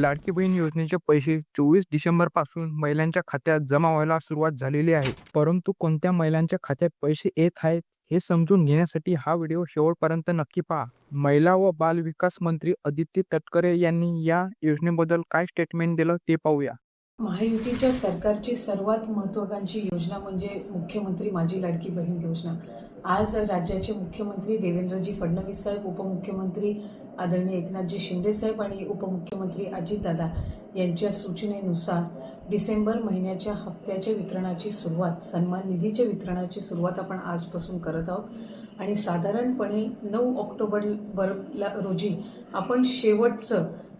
लाडकी बहीण योजनेचे पैसे चोवीस डिसेंबरपासून महिलांच्या खात्यात जमा व्हायला सुरुवात झालेली आहे. परंतु कोणत्या महिलांच्या खात्यात पैसे येत आहेत हे समजून घेण्यासाठी हा व्हिडिओ शेवटपर्यंत नक्की पहा. महिला व बाल विकास मंत्री आदित्य तटकरे यांनी या योजनेबद्दल काय स्टेटमेंट दिलं ते पाहूया. महायुतीच्या सरकारची सर्वात महत्वाकांक्षी योजना म्हणजे मुख्यमंत्री माझी लाडकी बहीण योजना. आज राज्याचे मुख्यमंत्री देवेंद्रजी फडणवीस साहेब उपमुख्यमंत्री आदरणीय एकनाथजी शिंदे साहेब आणि उपमुख्यमंत्री अजितदादा यांच्या सूचनेनुसार डिसेंबर महिन्याच्या हप्त्याच्या वितरणाची सुरुवात सन्मान निधीच्या वितरणाची सुरुवात आपण आजपासून करत आहोत. आणि साधारणपणे नऊ ऑक्टोबर बरला रोजी आपण शेवटचं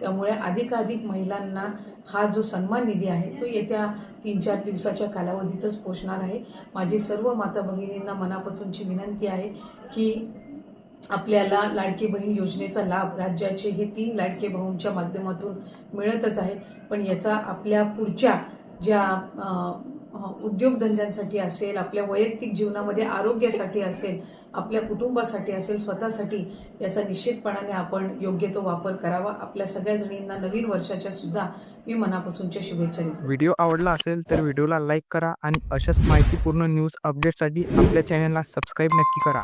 त्यामुळे अधिकाधिक महिलांना हा जो सन्मान निधी आहे तो येत्या तीन चार दिवसाच्या कालावधीतच पोचणार आहे. माझी सर्व माता भगिनींना मनापासूनची विनंती आहे की आपल्याला लाडकी बहीण योजनेचा लाभ राज्याचे हे तीन लाडके भाऊंच्या माध्यमातून मिळतच आहे. पण याचा आपल्या पुढच्या ज्या उद्योगधंद्यांसाठी असेल आपल्या वैयक्तिक जीवनामध्ये आरोग्यासाठी असेल आपल्या कुटुंबासाठी असेल स्वतःसाठी याचा निश्चितपणाने आपण योग्य तो वापर करावा. आपल्या सगळ्या जणींना नवीन वर्षाच्या सुद्धा मी मनापासूनच्या शुभेच्छा देतो. व्हिडिओ आवडला असेल तर व्हिडिओला लाईक करा आणि अशाच माहितीपूर्ण न्यूज अपडेटसाठी आपल्या चॅनलला सबस्क्राईब नक्की करा.